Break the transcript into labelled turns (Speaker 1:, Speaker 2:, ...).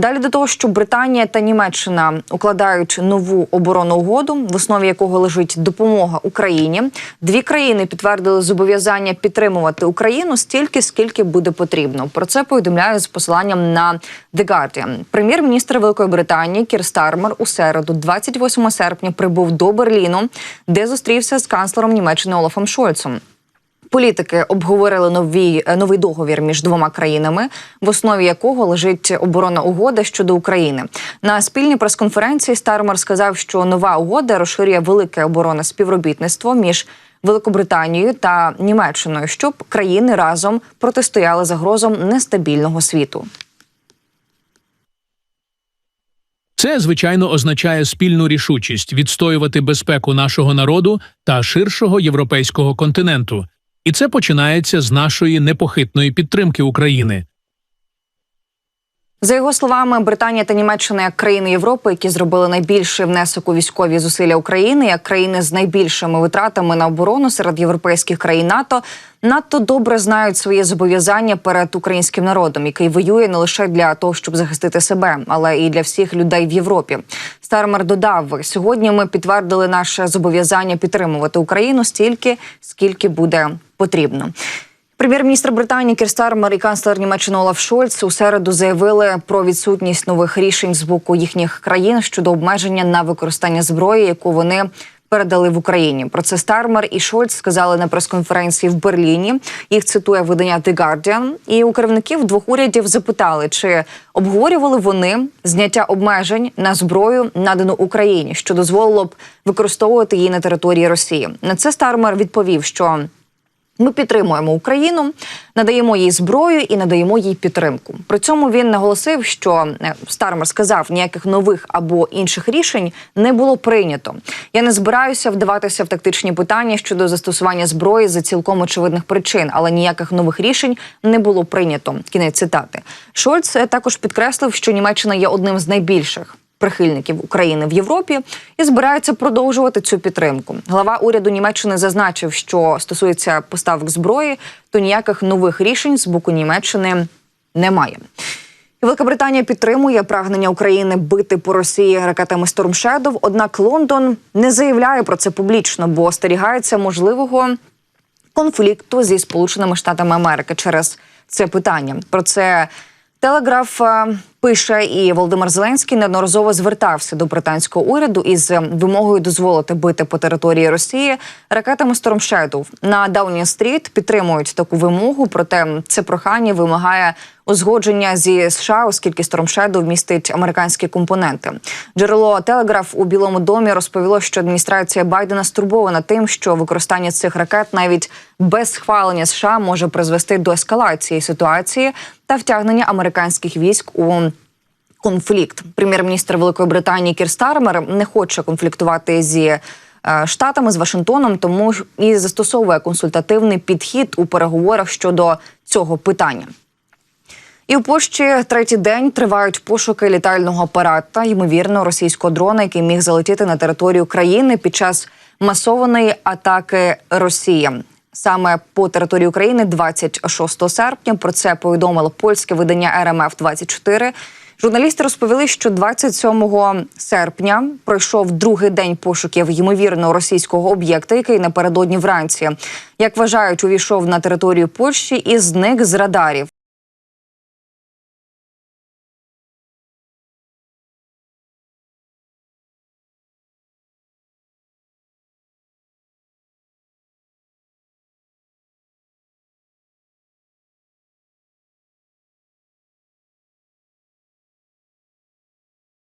Speaker 1: Далі до того, що Британія та Німеччина укладають нову оборонну угоду, в основі якого лежить допомога Україні. Дві країни підтвердили зобов'язання підтримувати Україну стільки, скільки буде потрібно. Про це повідомляють з посиланням на The Guardian. Прем'єр-міністр Великої Британії Кір Стармер у середу, 28 серпня, прибув до Берліну, де зустрівся з канцлером Німеччини Олафом Шольцем. Політики обговорили новий, новий договір між двома країнами, в основі якого лежить оборонна угода щодо України. На спільній прес-конференції Стармер сказав, що нова угода розширює велике оборонне співробітництво між Великобританією та Німеччиною, щоб країни разом протистояли загрозам нестабільного світу.
Speaker 2: Це звичайно означає спільну рішучість відстоювати безпеку нашого народу та ширшого європейського континенту, і це починається з нашої непохитної підтримки України.
Speaker 1: За його словами, Британія та Німеччина як країни Європи, які зробили найбільший внесок у військові зусилля України, як країни з найбільшими витратами на оборону серед європейських країн НАТО, надто добре знають свої зобов'язання перед українським народом, який воює не лише для того, щоб захистити себе, але і для всіх людей в Європі. Стармер додав: сьогодні ми підтвердили наше зобов'язання підтримувати Україну стільки, скільки буде потрібно. Прем'єр-міністр Британії Кір Стармер і канцлер Німеччини Олаф Шольц у середу заявили про відсутність нових рішень з боку їхніх країн щодо обмеження на використання зброї, яку вони передали в Україні. Про це Стармер і Шольц сказали на прес-конференції в Берліні. Їх цитує видання The Guardian. І у керівників двох урядів запитали, чи обговорювали вони зняття обмежень на зброю, надану Україні, що дозволило б використовувати її на території Росії. На це Стармер відповів, що ми підтримуємо Україну, надаємо їй зброю і надаємо їй підтримку. При цьому він наголосив, що е, Стармер сказав, ніяких нових або інших рішень не було прийнято. Я не збираюся вдаватися в тактичні питання щодо застосування зброї за цілком очевидних причин, але ніяких нових рішень не було прийнято. Кінець цитати Шольц е, також підкреслив, що Німеччина є одним з найбільших прихильників України в Європі і збирається продовжувати цю підтримку. Глава уряду Німеччини зазначив, що стосується поставок зброї, то ніяких нових рішень з боку Німеччини немає. Велика Британія підтримує прагнення України бити по Росії ракетами Storm Shadow, Однак Лондон не заявляє про це публічно, бо остерігається можливого конфлікту зі Сполученими Штатами Америки через це питання. Про це Телеграф е, пише, і Володимир Зеленський неодноразово звертався до британського уряду із вимогою дозволити бити по території Росії ракетами Shadow. на Даунінг-стріт підтримують таку вимогу. Проте це прохання вимагає узгодження зі США, оскільки Storm Shadow містить американські компоненти. Джерело Телеграф у Білому домі розповіло, що адміністрація Байдена стурбована тим, що використання цих ракет навіть без схвалення США може призвести до ескалації ситуації та втягнення американських військ у конфлікт. Прем'єр-міністр Великої Британії Кір Стармер не хоче конфліктувати зі. е, Штатами з Вашингтоном тому і застосовує консультативний підхід у переговорах щодо цього питання. І в Польщі третій день тривають пошуки літального апарата, ймовірно, російського дрона, який міг залетіти на територію країни під час масованої атаки Росії. Саме по території України 26 серпня. Про це повідомило польське видання РМФ 24 Журналісти розповіли, що 27 серпня пройшов другий день пошуків ймовірно російського об'єкта, який напередодні вранці, як вважають, увійшов на територію Польщі і зник з радарів.